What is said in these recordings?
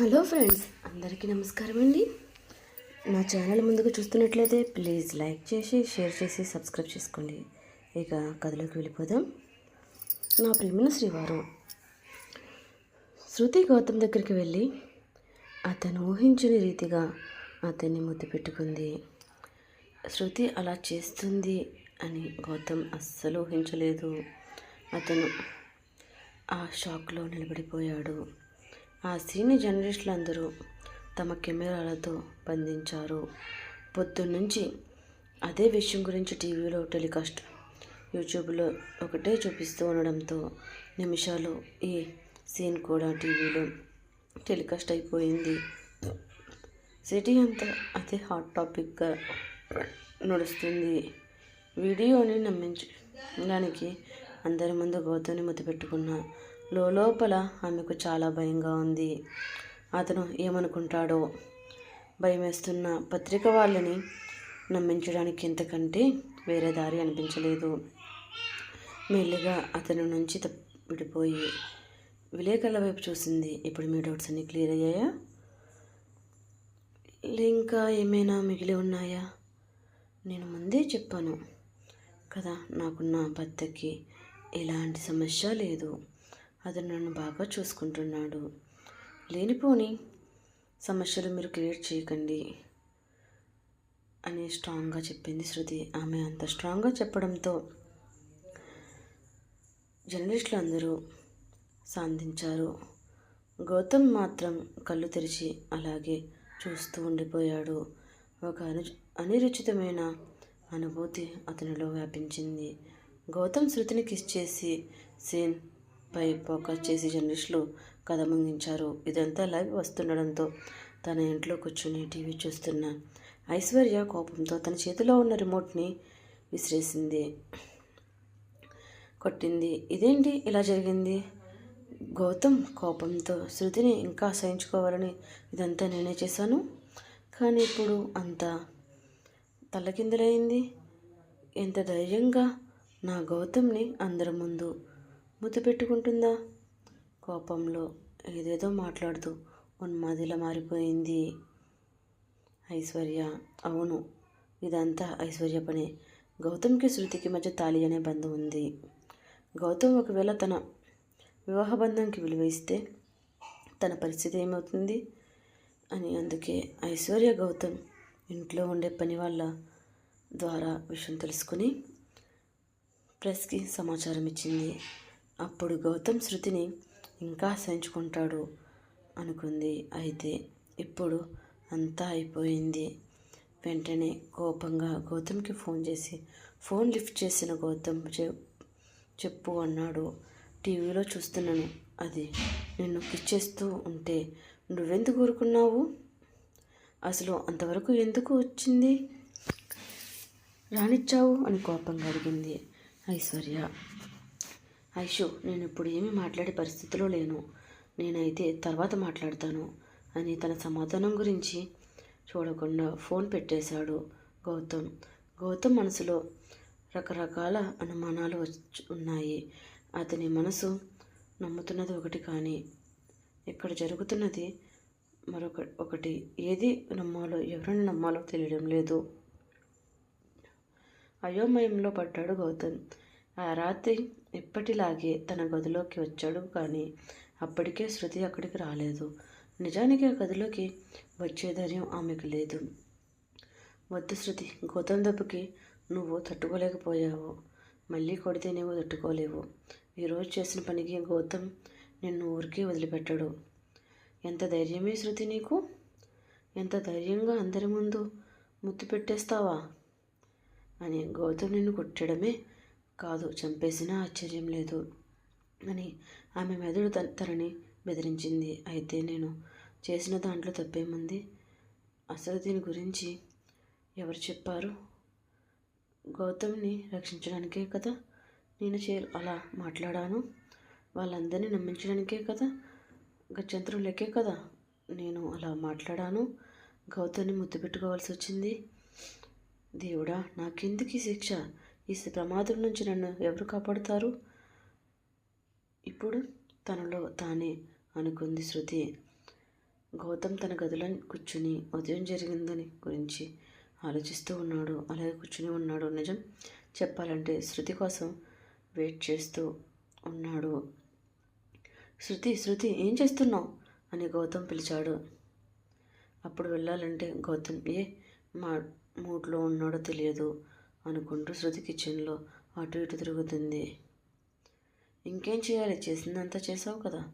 Hello friends అందరికీ నమస్కారం అండి. నా ఛానల్ ముందుకు చూస్తున్నట్లయితే ప్లీజ్ లైక్ చేసి షేర్ చేసి సబ్స్క్రైబ్ చేసుకోండి. ఇక కథలోకి వెళ్ళిపోదాం. నా ప్రియమైన శ్రీవారు. శృతి గౌతమ్ దగ్గరికి వెళ్ళి అతను ఊహించని రీతిగా అతన్ని ముద్దు పెట్టుకుంది. శృతి అలా చేస్తుంది అని గౌతమ్ అస్సలు ఊహించలేదు. అతను ఆ షాక్లో నిలబడిపోయాడు. ఆ సీని జర్నలిస్టులు అందరూ తమ కెమెరాలతో బంధించారు. పొద్దున్నుంచి అదే విషయం గురించి టీవీలో టెలికాస్ట్ యూట్యూబ్లో ఒకటే చూపిస్తూ ఉండడంతో నిమిషాలు ఈ సీన్ కూడా టీవీలో టెలికాస్ట్ అయిపోయింది. సిటీ అంతా అదే హాట్ టాపిక్గా నడుస్తుంది. వీడియోని నమ్మించడానికి అందరి ముందు గౌతమ్ని ముద్దు పెట్టుకున్న లోపల ఆమెకు చాలా భయంగా ఉంది. అతను ఏమనుకుంటాడో భయమేస్తున్న పత్రిక వాళ్ళని నమ్మించడానికి ఇంతకంటే వేరే దారి అనిపించలేదు. మెల్లిగా అతని నుంచి విడిపోయి విలేకరుల వైపు చూసింది. ఇప్పుడు మీ డౌట్స్ అన్నీ క్లియర్ అయ్యాయా? ఇంకా ఏమైనా మిగిలి ఉన్నాయా? నేను ముందే చెప్పాను కదా నాకున్న భర్తకి ఎలాంటి సమస్య లేదు. అతను నన్ను బాగా చూసుకుంటున్నాడు. లేనిపోని సమస్యలు మీరు క్రియేట్ చేయకండి అని స్ట్రాంగ్గా చెప్పింది శృతి. ఆమె అంత స్ట్రాంగ్గా చెప్పడంతో జర్నలిస్టులు అందరూ సాధించారు గౌతమ్ మాత్రం కళ్ళు తెరిచి అలాగే చూస్తూ ఉండిపోయాడు. ఒక అను అనిరుచితమైన అనుభూతి అతనిలో వ్యాపించింది. గౌతమ్ శృతిని కిస్ చేసి సీన్ పై ఫోకస్ చేసి జర్నలిస్టులు కథ ముగించారు. ఇదంతా లైవ్ వస్తుండడంతో తన ఇంట్లో కూర్చుని టీవీ చూస్తున్న ఐశ్వర్య కోపంతో తన చేతిలో ఉన్న రిమోట్ని విసిరేసింది. కొట్టింది. ఇదేంటి ఇలా జరిగింది? గౌతమ్ కోపంతో శృతిని ఇంకా సహించుకోవాలని ఇదంతా నేనే చేశాను. కానీ ఇప్పుడు అంతా తల్లకిందులైంది ఎంత ధైర్యంగా నా గౌతమ్ని అందరి ముందు ముద్దు పెట్టుకుంటుందా? కోపంలో ఏదేదో మాట్లాడుతూ ఉన్మాదిలా మారిపోయింది. ఐశ్వర్య. అవును ఇదంతా ఐశ్వర్య పనే. గౌతమ్కి శృతికి మధ్య తాళి అనే బంధం ఉంది. గౌతమ్ ఒకవేళ తన వివాహ బంధంకి విలువ ఇస్తే తన పరిస్థితి ఏమవుతుంది? అని అందుకే ఐశ్వర్య గౌతమ్ ఇంట్లో ఉండే పని వాళ్ళ ద్వారా విషయం తెలుసుకుని ప్రెస్కి సమాచారం ఇచ్చింది. అప్పుడు గౌతమ్ శృతిని ఇంకా సహించుకుంటాడు అనుకుంది. అయితే ఇప్పుడు అంతా అయిపోయింది. వెంటనే కోపంగా గౌతమ్కి ఫోన్ చేసి ఫోన్ లిఫ్ట్ చేసిన గౌతమ్ చె- చెప్పు అన్నాడు. టీవీలో చూస్తున్నాను. అది నిన్ను కిచ్చేస్తూ ఉంటే నువ్వెందుకు ఊరుకున్నావు? అసలు అంతవరకు ఎందుకు వచ్చింది? రానిచ్చావు? అని కోపంగా అడిగింది ఐశ్వర్య. ఐషు నేను ఇప్పుడు ఏమీ మాట్లాడే పరిస్థితిలో లేను. నేనైతే తర్వాత మాట్లాడతాను అని తన సమాధానం గురించి చూడకుండా ఫోన్ పెట్టేశాడు గౌతమ్. గౌతమ్ మనసులో రకరకాల అనుమానాలు వచ్చి ఉన్నాయి. అతని మనసు నమ్ముతున్నది ఒకటి కానీ ఇక్కడ జరుగుతున్నది మరొక ఒకటి. ఏది నమ్మాలో ఎవరిని నమ్మాలో తెలియడం లేదు. అయోమయంలో పడ్డాడు గౌతమ్. ఆ రాత్రి ఎప్పటిలాగే తన గదిలోకి వచ్చాడు కానీ అప్పటికే శృతి అక్కడికి రాలేదు. నిజానికి ఆ గదిలోకి వచ్చే ధైర్యం ఆమెకు లేదు. వద్దు శృతి గౌతమ్ దెబ్బకి నువ్వు తట్టుకోలేకపోయావు. మళ్ళీ కొడితే నువ్వు తట్టుకోలేవు. ఈరోజు చేసిన పనికి గౌతమ్ నిన్ను ఊరికే వదిలిపెట్టడు. ఎంత ధైర్యమే శృతి నీకు? ఎంత ధైర్యంగా అందరి ముందు ముద్దు పెట్టేస్తావా? అని గౌతమ్ నిన్ను కొట్టడమే కాదు చంపేసినా ఆశ్చర్యం లేదు. అని ఆమె మెదడు తరని తనని బెదిరించింది. అయితే నేను చేసిన దాంట్లో తప్పేముంది? అసలు దీని గురించి ఎవరు చెప్పారు? గౌతమ్ని రక్షించడానికే కదా నేను చే అలా మాట్లాడాను? వాళ్ళందరినీ నమ్మించడానికే కదా? గత్యంతరం లెక్కే కదా నేను అలా మాట్లాడాను? గౌతమ్ని ముద్దు పెట్టుకోవాల్సి వచ్చింది? దేవుడా నాకెందుకు ఈ శిక్ష? ఈ ప్రమాదం నుంచి నన్ను ఎవరు కాపాడుతారు? ఇప్పుడు తనలో తానే అనుకుంది శృతి. గౌతమ్ తన గదిలో కూర్చుని ఉదయం జరిగిందని గురించి ఆలోచిస్తూ ఉన్నాడు. అలాగే కూర్చుని ఉన్నాడు. నిజం చెప్పాలంటే శృతి కోసం వెయిట్ చేస్తూ ఉన్నాడు. శృతి శృతి ఏం చేస్తున్నావు అని గౌతమ్ పిలిచాడు. అప్పుడు వెళ్ళాలంటే గౌతమ్ ఏ మా మూడ్లో ఉన్నాడో తెలియదు. అనుకుంటూ శృతి కిచెన్లో అటు ఇటు తిరుగుతుంది. ఇంకేం చేయాలి? చేసిందంతా చేసావు కదా?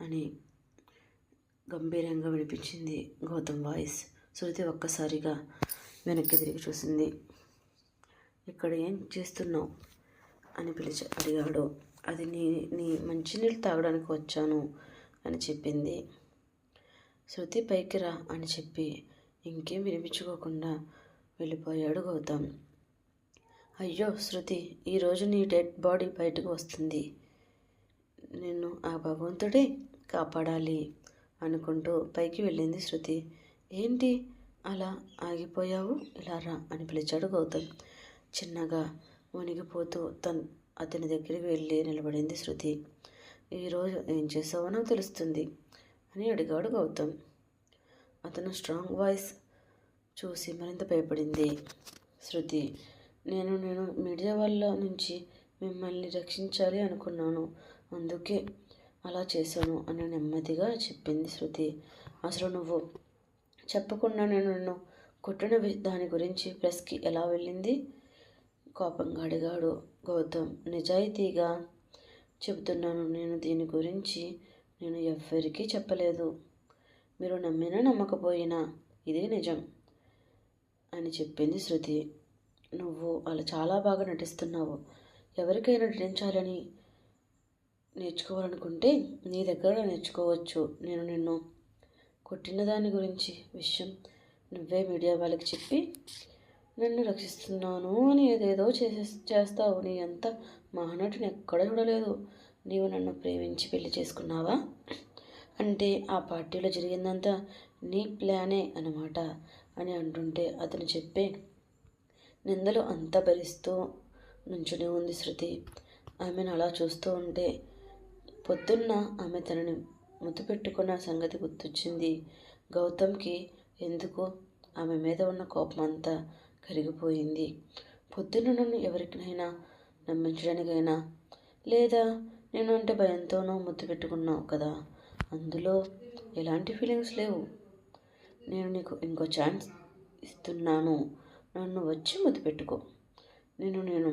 అని గంభీరంగా వినిపించింది గౌతమ్ వాయిస్. శృతి ఒక్కసారిగా వెనక్కి తిరిగి చూసింది. ఇక్కడ ఏం చేస్తున్నావు? అని పిలిచి అడిగాడు. అది నీ నీ మంచినీళ్ళు తాగడానికి వచ్చాను అని చెప్పింది. శృతి పైకి రా అని చెప్పి ఇంకేం వినిపించుకోకుండా వెళ్ళిపోయాడు గౌతమ్. అయ్యో శృతి ఈరోజు నీ డెడ్ బాడీ బయటకు వస్తుంది. నిన్ను ఆ భగవంతుడే కాపాడాలి అనుకుంటూ పైకి వెళ్ళింది శృతి. ఏంటి అలా ఆగిపోయావు? ఇలా రా అని పిలిచాడు గౌతమ్. చిన్నగా వణిగిపోతూ తన్ అతని దగ్గరికి వెళ్ళి నిలబడింది శృతి. ఈరోజు ఏం చేసావో నాకు తెలుస్తుంది అని అడిగాడు గౌతమ్. అతను స్ట్రాంగ్ వాయిస్ చూసి మరింత భయపడింది శృతి. నేను నేను మీడియా వాళ్ళ నుంచి మిమ్మల్ని రక్షించాలి అనుకున్నాను. అందుకే అలా చేశాను అని నెమ్మదిగా చెప్పింది శృతి. అసలు నువ్వు చెప్పకుండా నేను నన్ను కొట్టిన వి- దాని గురించి ప్రెస్కి ఎలా వెళ్ళింది? కోపంగా అడిగాడు గౌతమ్. నిజాయితీగా చెబుతున్నాను నేను దీని గురించి నేను ఎవ్వరికీ చెప్పలేదు. మీరు నమ్మినా నమ్మకపోయినా ఇది నిజం అని చెప్పింది శృతి. నువ్వు అలా చాలా బాగా నటిస్తున్నావు. ఎవరికైనా నటించాలని నేర్చుకోవాలనుకుంటే నీ దగ్గర నేర్చుకోవచ్చు. నేను నిన్ను కొట్టిన దాని గురించి విషయం నువ్వే మీడియా వాళ్ళకి చెప్పి నన్ను రక్షిస్తున్నాను అని ఏదేదో చేసే చేస్తావు. నీ అంత మహానటిని ఎక్కడ చూడలేదు. నీవు నన్ను ప్రేమించి పెళ్ళి చేసుకున్నావా? అంటే ఆ పార్టీలో జరిగిందంతా నీ ప్లానే అనమాట అని అంటుంటే అతను చెప్పే నిందలు అంతా భరిస్తూ నుంచుని ఉంది శృతి. ఆమెను అలా చూస్తూ ఉంటే పొద్దున్న ఆమె తనని ముద్దు పెట్టుకున్న సంగతి గుర్తొచ్చింది. గౌతమ్కి ఎందుకు ఆమె మీద ఉన్న కోపం అంతా కరిగిపోయింది. పొద్దున్న నన్ను ఎవరికైనా నమ్మించడానికైనా లేదా నేను అంటే భయంతోనో ముద్దు పెట్టుకున్నావు కదా అందులో ఎలాంటి ఫీలింగ్స్ లేవు. నేను నీకు ఇంకో ఛాన్స్ ఇస్తున్నాను. వచ్చి ముద్దు పెట్టుకో. నేను నేను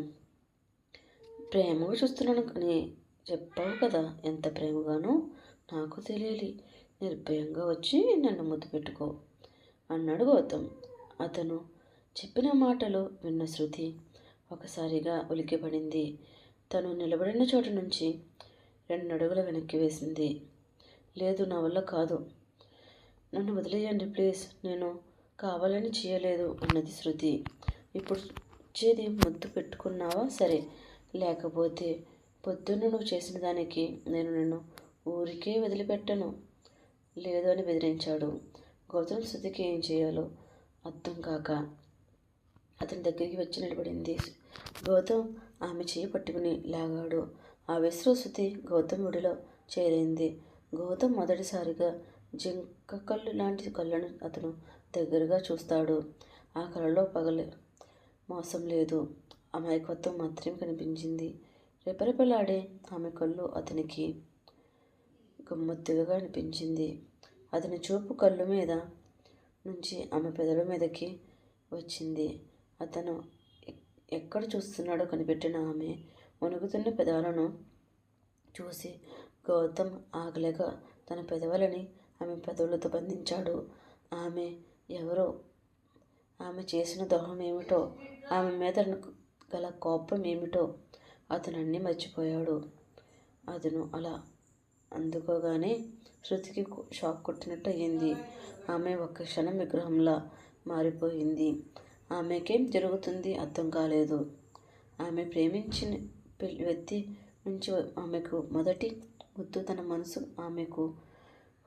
ప్రేమగా చూస్తున్నాను అని చెప్పావు కదా ఎంత ప్రేమగానో నాకు తెలియాలి. నిర్భయంగా వచ్చి నన్ను ముద్దు పెట్టుకో అన్నాడు గౌతమ్. అతను చెప్పిన మాటలు విన్న శృతి ఒకసారిగా ఉలికిపడింది తను నిలబడిన చోట నుంచి రెండు అడుగుల వెనక్కి వేసింది. లేదు నా వల్ల కాదు. నన్ను వదిలేయండి ప్లీజ్. నేను కావాలని చేయలేదు అన్నది శృతి. ఇప్పుడు చేది ముద్దు పెట్టుకున్నావా? సరే. లేకపోతే పొద్దున్న నువ్వు చేసిన దానికి నేను నిన్ను ఊరికే వదిలిపెట్టను. లేదు అని బెదిరించాడు. గౌతమ్ శృతికి ఏం చేయాలో అర్థం కాక అతని దగ్గరికి వచ్చి నిలబడింది. గౌతమ్ ఆమె చేయి పట్టుకుని లాగాడు. ఆ విశ్వ శృతి గౌతమ్ ఒడిలో చేరింది. గౌతమ్ మొదటిసారిగా జింక కళ్ళు లాంటి కళ్ళను అతను దగ్గరగా చూస్తాడు. ఆ కళ్ళలో పగలే మోసం లేదు. అమాయకత్వం మాత్రమే కనిపించింది. రెపరెపలాడే ఆమె కళ్ళు అతనికి గమ్మత్తుగా అనిపించింది. అతని చూపు కళ్ళు మీద నుంచి ఆమె పెదల మీదకి వచ్చింది. అతను ఎక్కడ చూస్తున్నాడో కనిపెట్టిన ఆమె వణుకుతున్న పెదాలను చూసి గౌతమ్ ఆగలేక తన పెదవులని ఆమె పెదవులతో బంధించాడు. ఆమె ఎవరో ఆమె చేసిన ద్రోహం ఏమిటో ఆమె మీద గల కోపం ఏమిటో అతను అన్నీ మర్చిపోయాడు. అతను అలా అందుకోగానే శృతికి షాక్ కొట్టినట్టు అయ్యింది ఆమె ఒక్క క్షణం విగ్రహంలా మారిపోయింది. ఆమెకేం జరుగుతుంది అర్థం కాలేదు. ఆమె ప్రేమించిన వ్యక్తి నుంచి ఆమెకు మొదటి ముద్దు తన మనసు ఆమెకు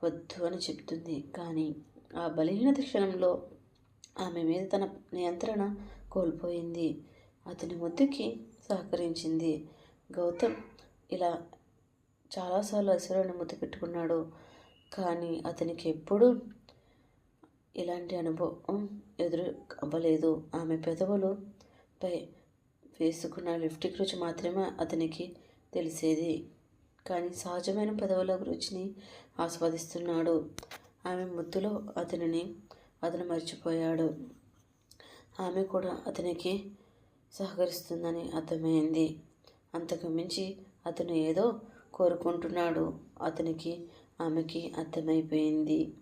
వద్దు అని చెప్తుంది. కానీ ఆ బలహీనత క్షణంలో ఆమె మీద తన నియంత్రణ కోల్పోయింది. అతని ముద్దుకి సహకరించింది. గౌతమ్ ఇలా చాలాసార్లు అసురుని ముద్దు పెట్టుకున్నాడు. కానీ అతనికి ఎప్పుడూ ఇలాంటి అనుభవం ఎదురు అవ్వలేదు. ఆమె పెదవులు పై వేసుకున్న లిఫ్టిక్ రుచి మాత్రమే అతనికి తెలిసేది. కానీ సహజమైన పెదవుల రుచిని ఆస్వాదిస్తున్నాడు. ఆమె ముద్దులో అతనిని అతను మర్చిపోయాడు. ఆమె కూడా అతనికి సహకరిస్తుందని అర్థమైంది. అంతకు మించి అతను ఏదో కోరుకుంటున్నాడు. అతనికి ఆమెకి అర్థమైపోయింది.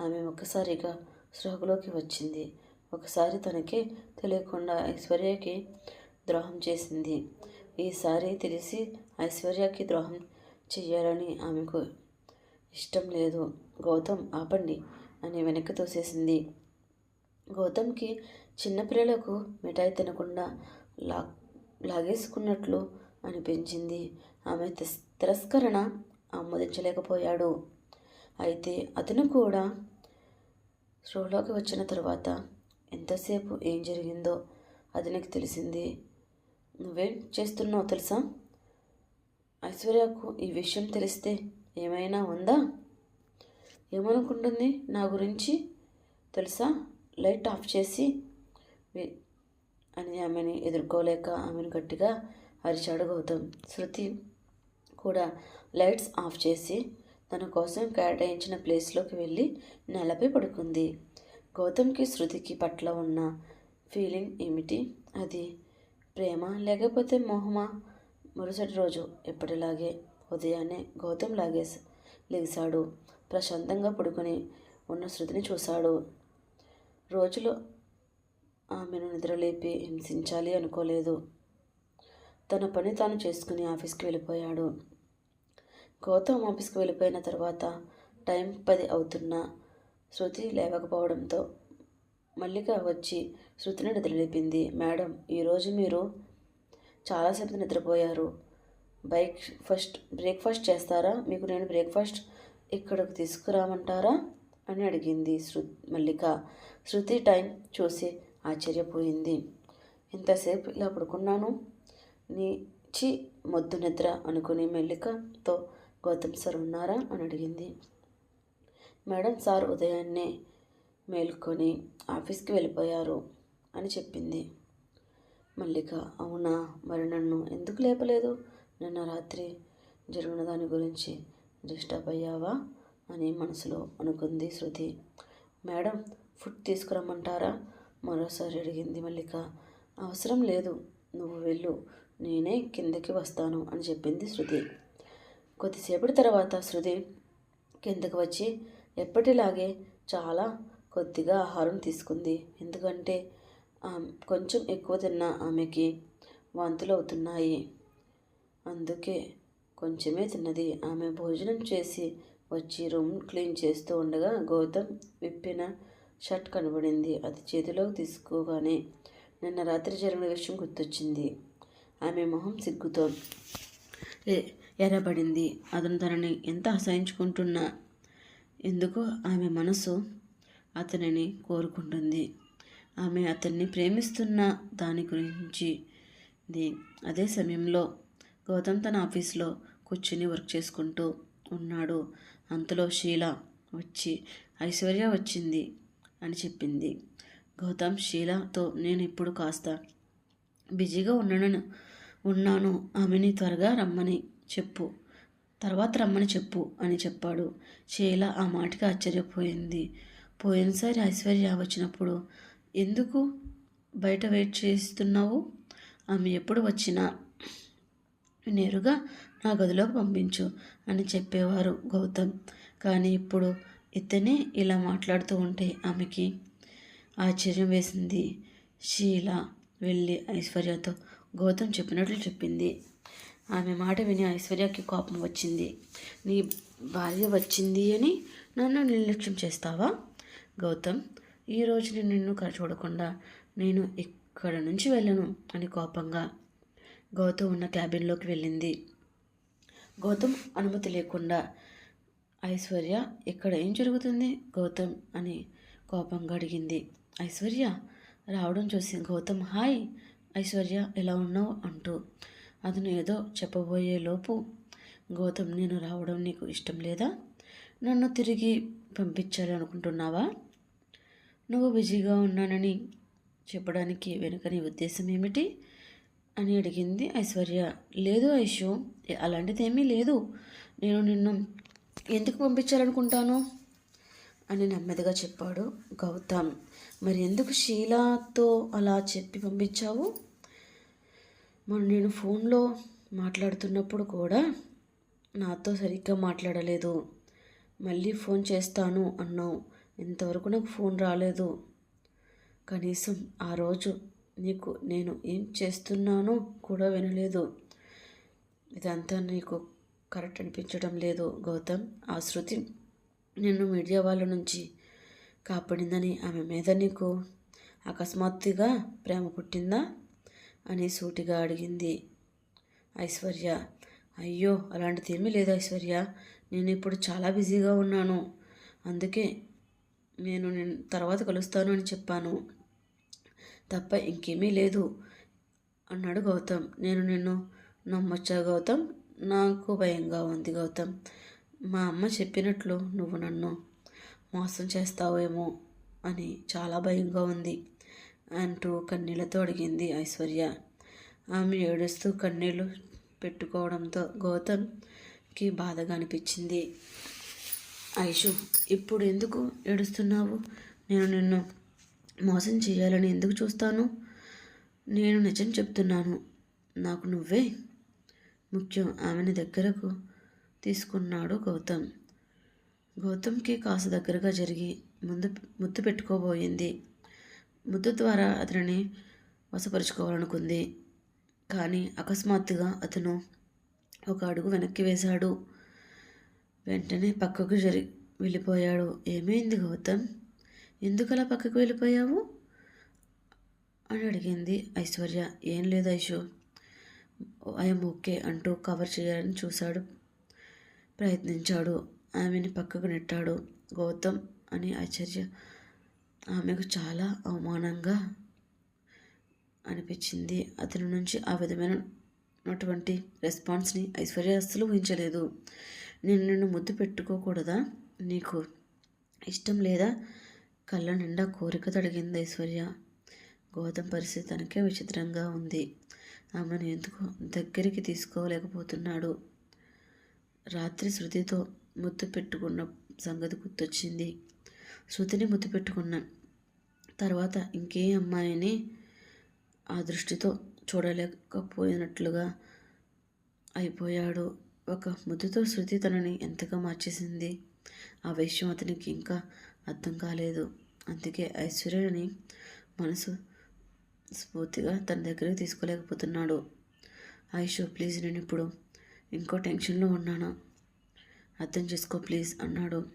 ఆమె ఒక్కసారిగా స్పృహలోకి వచ్చింది. ఒకసారి తనకే తెలియకుండా ఐశ్వర్యకి ద్రోహం చేసింది. ఈసారి తెలిసి ఐశ్వర్యకి ద్రోహం చెయ్యాలని ఆమెకు ఇష్టం లేదు. గౌతమ్ ఆపండి. అని వెనక్కి తోసేసింది. గౌతమ్కి చిన్నపిల్లలకు మిఠాయి తినకుండా లా లాగేసుకున్నట్లు అనిపించింది. ఆమె తిస్ తిరస్కరణ ఆమోదించలేకపోయాడు. అయితే అతను కూడా షోలోకి వచ్చిన తర్వాత ఎంతసేపు ఏం జరిగిందో అతనికి తెలిసింది. నువ్వేం చేస్తున్నావు తెలుసా? ఐశ్వర్యకు ఈ విషయం తెలిస్తే ఏమైనా ఉందా? ఏమనుకుంటుంది? నా గురించి తెలుసా? లైట్ ఆఫ్ చేసి అని ఆమెని ఎదుర్కోలేక ఆమెను గట్టిగా అరిచాడు గౌతమ్. శృతి కూడా లైట్స్ ఆఫ్ చేసి తన కోసం కేటాయించిన ప్లేస్లోకి వెళ్ళి నెలపై పడుకుంది. గౌతమ్కి శృతికి పట్ల ఉన్న ఫీలింగ్ ఏమిటి? అది ప్రేమ లేకపోతే మోహమా? మరుసటి రోజు ఎప్పటిలాగే ఉదయాన్నే గౌతమ్ లాగేసి లేచాడు ప్రశాంతంగా పడుకొని ఉన్న శృతిని చూశాడు. రోజులు ఆమెను నిద్రలేపి హింసించాలి అనుకోలేదు. తన పని తాను చేసుకుని ఆఫీస్కి వెళ్ళిపోయాడు. గౌతమ్ ఆఫీస్కి వెళ్ళిపోయిన తర్వాత టైం పది అవుతున్నా శృతి లేవకపోవడంతో మల్లిక వచ్చి శృతిని నిద్రలేపింది. మేడం ఈరోజు మీరు చాలాసేపు నిద్రపోయారు. బైక్ ఫస్ట్ బ్రేక్ఫాస్ట్ చేస్తారా? మీకు నేను బ్రేక్ఫాస్ట్ ఇక్కడకు తీసుకురామంటారా? అని అడిగింది శృ మల్లిక. శృతి టైం చూసి ఆశ్చర్యపోయింది. ఇంతసేపు ఇలా పడుకున్నాను? నీ చి మొద్దు నిద్ర అనుకుని మెల్లికతో గౌతమ్ సార్ ఉన్నారా? అని అడిగింది. మేడం సార్ ఉదయాన్నే మేల్కొని ఆఫీస్కి వెళ్ళిపోయారు అని చెప్పింది. మల్లిక అవునా? మరి నన్ను ఎందుకు లేపలేదు? నిన్న రాత్రి జరిగిన దాని గురించి డిస్టర్బ్ అయ్యావా అని మనసులో అనుకుంది శృతి. Madam food తీసుకురమ్మంటారా? మరోసారి అడిగింది మల్లిక. అవసరం లేదు నువ్వు వెళ్ళు నేనే కిందకి వస్తాను అని చెప్పింది శృతి. కొద్దిసేపటి తర్వాత శృతి కిందకు వచ్చి ఎప్పటిలాగే చాలా కొద్దిగా ఆహారం తీసుకుంది. ఎందుకంటే కొంచెం ఎక్కువ తిన్న ఆమెకి వాంతులు అవుతున్నాయి అందుకే కొంచెమే తిన్నది. ఆమె భోజనం చేసి వచ్చి రూమ్ క్లీన్ చేస్తూ ఉండగా గౌతమ్ విప్పిన షర్ట్ కనబడింది. అది చేతిలోకి తీసుకోగానే నిన్న రాత్రి జరిగిన విషయం గుర్తొచ్చింది. ఆమె మొహం సిగ్గుతో ఎర్రబడింది. అతను తనని ఎంత అసహించుకుంటున్నా ఎందుకు ఆమె మనసు అతనిని కోరుకుంటుంది. ఆమె అతన్ని ప్రేమిస్తున్న దాని గురించి అదే సమయంలో గౌతమ్ తన ఆఫీస్లో కూర్చుని వర్క్ చేసుకుంటూ ఉన్నాడు. అంతలో షీల వచ్చి ఐశ్వర్య వచ్చింది అని చెప్పింది. గౌతమ్ షీలతో నేను ఇప్పుడు కాస్త బిజీగా ఉన్నాను ఉన్నాను. ఆమెని త్వరగా రమ్మని చెప్పు. తర్వాత రమ్మని చెప్పు అని చెప్పాడు. షీల ఆ మాటకి ఆశ్చర్యపోయింది. పోయినసారి ఐశ్వర్య వచ్చినప్పుడు ఎందుకు బయట వెయిట్ చేస్తున్నావు? ఆమె ఎప్పుడు వచ్చినా నేరుగా నా గదిలోకి పంపించు అని చెప్పేవారు గౌతమ్. కానీ ఇప్పుడు ఇతనే ఇలా మాట్లాడుతూ ఉంటే ఆమెకి ఆశ్చర్యం వేసింది. షీల వెళ్ళి ఐశ్వర్యతో గౌతమ్ చెప్పినట్లు చెప్పింది. ఆమె మాట విని ఐశ్వర్యకి కోపం వచ్చింది. నీ భార్య వచ్చింది అని నన్ను నిర్లక్ష్యం చేస్తావా? గౌతమ్ ఈరోజు నేను నిన్ను చూడకుండా నేను ఇక్కడ నుంచి వెళ్ళను అని కోపంగా గౌతమ్ ఉన్న క్యాబిన్లోకి వెళ్ళింది. గౌతమ్ అనుమతి లేకుండా ఐశ్వర్య ఇక్కడ ఏం జరుగుతుంది? గౌతమ్ అని కోపంగా అడిగింది. ఐశ్వర్య? రావడం చూసి గౌతమ్ హాయ్ ఐశ్వర్య ఎలా ఉన్నావు? అంటూ అతను ఏదో చెప్పబోయే లోపు గౌతమ్ నేను రావడం నీకు ఇష్టం లేదా? నన్ను తిరిగి పంపించాలి అనుకుంటున్నావా నువ్వు బిజీగా ఉన్నానని చెప్పడానికి వెనుక నీ ఉద్దేశం ఏమిటి? అని అడిగింది ఐశ్వర్య. లేదు ఐషు అలాంటిదేమీ లేదు. నేను నిన్ను ఎందుకు పంపించాలనుకుంటాను? అని నెమ్మదిగా చెప్పాడు గౌతమ్. మరి ఎందుకు షీలాతో అలా చెప్పి పంపించావు? మరి నేను ఫోన్లో మాట్లాడుతున్నప్పుడు కూడా నాతో సరిగ్గా మాట్లాడలేదు. మళ్ళీ ఫోన్ చేస్తాను అన్నావు. ఇంతవరకు నాకు ఫోన్ రాలేదు. కనీసం ఆ రోజు నీకు నేను ఏం చేస్తున్నానో కూడా వినలేదు. ఇదంతా నీకు కరెక్ట్ అనిపించడం లేదు గౌతమ్. ఆ శృతి నిన్ను మీడియా వాళ్ళ నుంచి కాపాడిందని ఆమె మీద నీకు అకస్మాత్తుగా ప్రేమ పుట్టిందా? అని సూటిగా అడిగింది ఐశ్వర్య. అయ్యో అలాంటిది ఏమీ లేదు ఐశ్వర్య. నేను ఇప్పుడు చాలా బిజీగా ఉన్నాను. అందుకే నేను నేను తర్వాత కలుస్తాను అని చెప్పాను. తప్ప ఇంకేమీ లేదు అన్నాడు గౌతమ్. నేను నిన్ను నమ్మొచ్చా గౌతమ్? నాకు భయంగా ఉంది గౌతమ్. మా అమ్మ చెప్పినట్లు నువ్వు నన్ను మోసం చేస్తావేమో అని చాలా భయంగా ఉంది అంటూ కన్నీళ్ళతో అడిగింది ఐశ్వర్య. ఆమె ఏడుస్తూ కన్నీళ్ళు పెట్టుకోవడంతో గౌతమ్కి బాధగా అనిపించింది. ఐషు ఇప్పుడు ఎందుకు ఏడుస్తున్నావు? నేను నిన్ను మోసం చేయాలని ఎందుకు చూస్తాను? నేను నిజం చెప్తున్నాను. నాకు నువ్వే ముఖ్యం. ఆమెని దగ్గరకు తీసుకున్నాడు గౌతమ్. గౌతమ్కి కాసు దగ్గరగా జరిగి ముందు ముద్దు పెట్టుకోబోయింది. ముద్దు ద్వారా అతనిని వశపరుచుకోవాలనుకుంది. కానీ అకస్మాత్తుగా అతను ఒక అడుగు వెనక్కి వేశాడు. వెంటనే పక్కకు జరి వెళ్ళిపోయాడు. ఏమైంది గౌతమ్? ఎందుకలా పక్కకు వెళ్ళిపోయావు? అని అడిగింది ఐశ్వర్య. ఏం లేదు ఐషు. ఐఎమ్ ఓకే అంటూ కవర్ చేయాలని చూశాడు. ప్రయత్నించాడు. ఆమెని పక్కకు నెట్టాడు. గౌతమ్ అని ఆశ్చర్య ఆమెకు చాలా అవమానంగా అనిపించింది. అతని నుంచి ఆ విధమైనటువంటి రెస్పాన్స్ని ఐశ్వర్య అస్సలు ఊహించలేదు. నేను నిన్ను ముద్దు పెట్టుకోకూడదా? నీకు ఇష్టం లేదా? కళ్ళ నిండా కోరిక తడిగింది ఐశ్వర్య. గౌతమ్ పరిస్థితి తనకే విచిత్రంగా ఉంది. ఆమెను ఎందుకు దగ్గరికి తీసుకోలేకపోతున్నాడు? రాత్రి శృతితో ముద్దు పెట్టుకున్న సంగతి గుర్తొచ్చింది. శృతిని ముద్దు పెట్టుకున్న తర్వాత ఇంకే అమ్మాయిని ఆ దృష్టితో చూడలేకపోయినట్లుగా అయిపోయాడు. ఒక ముద్దుతో శృతి తనని ఎంతగా మార్చేసింది? ఆ విషయం అతనికి ఇంకా అర్థం కాలేదు. అందుకే ఐశ్వర్యని మనసు స్ఫూర్తిగా తన దగ్గరికి తీసుకోలేకపోతున్నాడు. ఐషు ప్లీజ్ నేను ఇప్పుడు ఇంకో టెన్షన్లో ఉన్నాను. అర్థం చేసుకో ప్లీజ్ అన్నాడు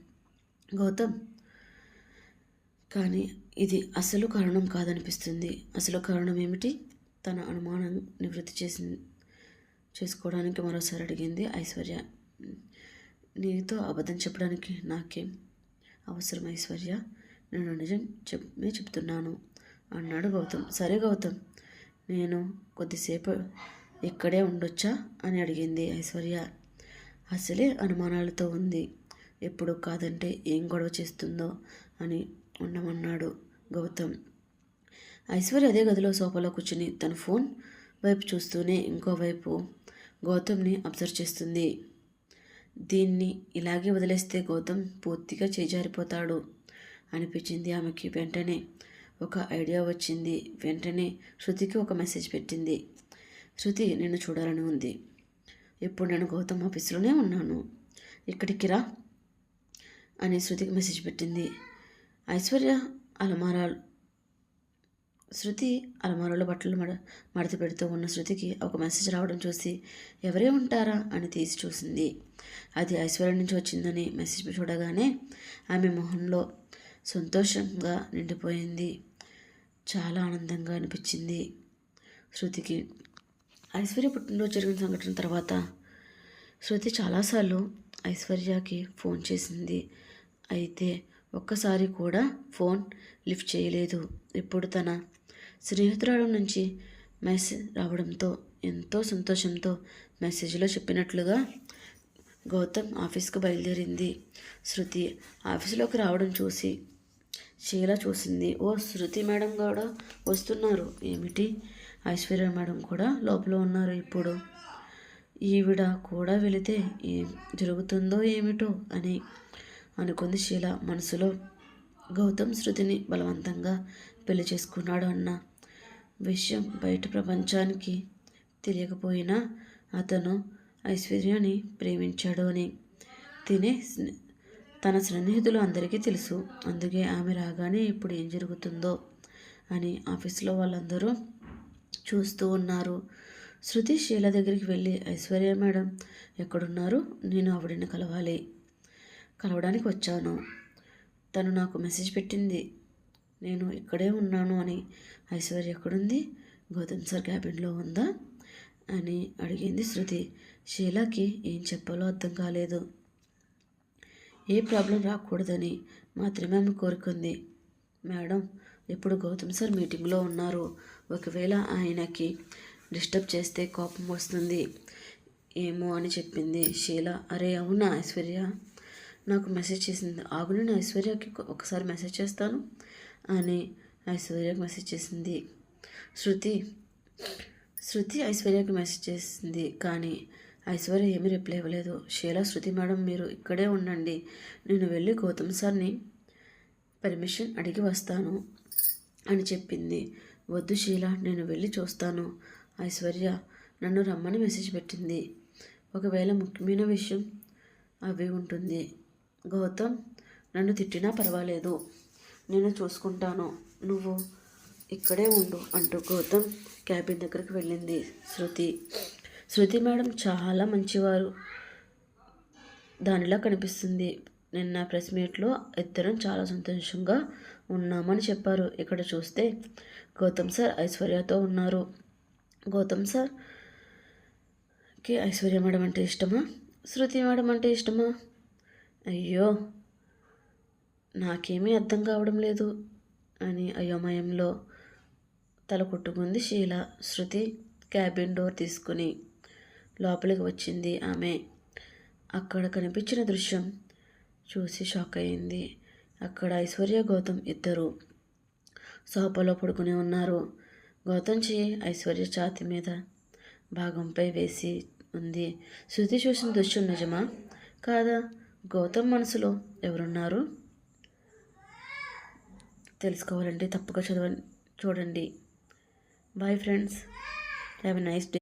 గౌతమ్. కానీ ఇది అసలు కారణం కాదనిపిస్తుంది. అసలు కారణం ఏమిటి? తన అనుమానం నివృత్తి చేసి చేసుకోవడానికి మరోసారి అడిగింది ఐశ్వర్య. నీతో అబద్ధం చెప్పడానికి నాకేం అవసరం ఐశ్వర్య? నేను నిజం చెప్పే చెప్తున్నాను అన్నాడు గౌతమ్. సరే గౌతమ్ నేను కొద్దిసేపు ఇక్కడే ఉండొచ్చా అని అడిగింది ఐశ్వర్య. అసలే అనుమానాలతో ఉంది. ఎప్పుడు కాదంటే ఏం గొడవ చేస్తుందో అని ఉండమన్నాడు గౌతమ్. ఐశ్వర్య అదే గదిలో సోఫాలో కూర్చుని తన ఫోన్ వైపు చూస్తూనే ఇంకోవైపు గౌతమ్ని అబ్జర్వ్ చేస్తుంది. దీన్ని ఇలాగే వదిలేస్తే గౌతమ్ పూర్తిగా చేజారిపోతాడు. అనిపించింది ఆమెకి. వెంటనే ఒక ఐడియా వచ్చింది. వెంటనే శృతికి ఒక మెసేజ్ పెట్టింది. శృతి నిన్ను చూడాలని ఉంది. ఇప్పుడు నేను గౌతమ్ ఆఫీస్లోనే ఉన్నాను? ఇక్కడికి రా అని శృతికి మెసేజ్ పెట్టింది. ఐశ్వర్య అలమారాలు శృతి అలమారాలో బట్టలు మడ మడత పెడుతూ ఉన్న శృతికి ఒక మెసేజ్ రావడం చూసి ఎవరే ఉంటారా అని తీసి చూసింది. అది ఐశ్వర్య నుంచి వచ్చిందని మెసేజ్ చూడగానే ఆమె మొహంలో సంతోషంగా నిండిపోయింది. చాలా ఆనందంగా అనిపించింది. శృతికి ఐశ్వర్య పుట్టినరోజు జరిగిన సంఘటన తర్వాత శృతి చాలాసార్లు ఐశ్వర్యకి ఫోన్ చేసింది. అయితే ఒక్కసారి కూడా ఫోన్ లిఫ్ట్ చేయలేదు. ఇప్పుడు తన స్నేహితురాల నుంచి మెసేజ్ రావడంతో ఎంతో సంతోషంతో మెసేజ్లో చెప్పినట్లుగా గౌతమ్ ఆఫీస్కు బయలుదేరింది. శృతి ఆఫీసులోకి రావడం చూసి షీల చూసింది. ఓ శృతి మేడం కూడా వస్తున్నారు. ఏమిటి? ఐశ్వర్య మేడం కూడా లోపల ఉన్నారు ఇప్పుడు. ఈవిడ కూడా వెళితే ఏం జరుగుతుందో ఏమిటో? అని అనుకుంది శీల. మనసులో గౌతమ్ శృతిని బలవంతంగా పెళ్ళి చేసుకున్నాడు అన్న విషయం బయట ప్రపంచానికి తెలియకపోయినా అతను ఐశ్వర్యని ప్రేమించాడు అని తినే తన స్నేహితులు అందరికీ తెలుసు. అందుకే ఆమె రాగానే ఇప్పుడు ఏం జరుగుతుందో అని ఆఫీస్లో వాళ్ళందరూ చూస్తూ ఉన్నారు. శృతి శీల దగ్గరికి వెళ్ళి ఐశ్వర్య మేడం ఎక్కడున్నారు? నేను ఆవిడని కలవాలి. కలవడానికి వచ్చాను. తను నాకు మెసేజ్ పెట్టింది. నేను ఇక్కడే ఉన్నాను అని ఐశ్వర్య ఎక్కడుంది? గౌతమ్ సార్ క్యాబిన్లో ఉందా? అని అడిగింది శృతి. షీలాకి ఏం చెప్పాలో అర్థం కాలేదు. ఏ ప్రాబ్లం రాకూడదని మాత్రమే ఆమె కోరుకుంది. మేడం ఇప్పుడు గౌతమ్ సార్ మీటింగ్లో ఉన్నారు. ఒకవేళ ఆయనకి డిస్టర్బ్ చేస్తే కోపం వస్తుంది. ఏమో అని చెప్పింది షీల. అరే అవునా ఐశ్వర్య? నాకు మెసేజ్ చేసింది. ఆగు నేను ఐశ్వర్యకి ఒకసారి మెసేజ్ చేస్తాను అని ఐశ్వర్యకి మెసేజ్ చేసింది. శృతి శృతి ఐశ్వర్యకి మెసేజ్ చేసింది కానీ ఐశ్వర్య ఏమీ రిప్లై ఇవ్వలేదు. షీలా శృతి మేడం మీరు ఇక్కడే ఉండండి. నేను వెళ్ళి గౌతమ్ సార్ని పర్మిషన్ అడిగి వస్తాను అని చెప్పింది. వద్దు షీలా నేను వెళ్ళి చూస్తాను ఐశ్వర్య నన్ను రమ్మని మెసేజ్ పెట్టింది. ఒకవేళ ముఖ్యమైన విషయం అవి ఉంటుంది. గౌతమ్ నన్ను తిట్టినా పర్వాలేదు. నేను చూసుకుంటాను. నువ్వు ఇక్కడే ఉండు అంటూ గౌతమ్ క్యాబిన్ దగ్గరికి వెళ్ళింది శృతి. శృతి మేడం చాలా మంచివారు. దానిలా కనిపిస్తుంది. నిన్న ప్రెస్ మీట్లో ఇద్దరం చాలా సంతోషంగా ఉన్నామని చెప్పారు. ఇక్కడ చూస్తే గౌతమ్ సార్ ఐశ్వర్యతో ఉన్నారు. గౌతమ్ సార్కి ఐశ్వర్య మేడం అంటే ఇష్టమా? శృతి మేడం అంటే ఇష్టమా? అయ్యో నాకేమీ అర్థం కావడం లేదు అని అయోమయంలో తల కొట్టుకుంది శీల. శృతి క్యాబిన్ డోర్ తీసుకుని లోపలికి వచ్చింది ఆమె. అక్కడ కనిపించిన దృశ్యం చూసి షాక్ అయింది అక్కడ ఐశ్వర్య గౌతమ్ ఇద్దరు సోఫాలో పడుకుని ఉన్నారు. గౌతమ్ చేయి ఐశ్వర్య ఛాతి మీద భాగంపై వేసి ఉంది. శృతి చూసిన దృశ్యం నిజమా? కాదా? గౌతమ్ మనసులో ఎవరున్నారు? తెలుసుకోవాలంటే తప్పక చదవ చూడండి. Bye friends have a nice day.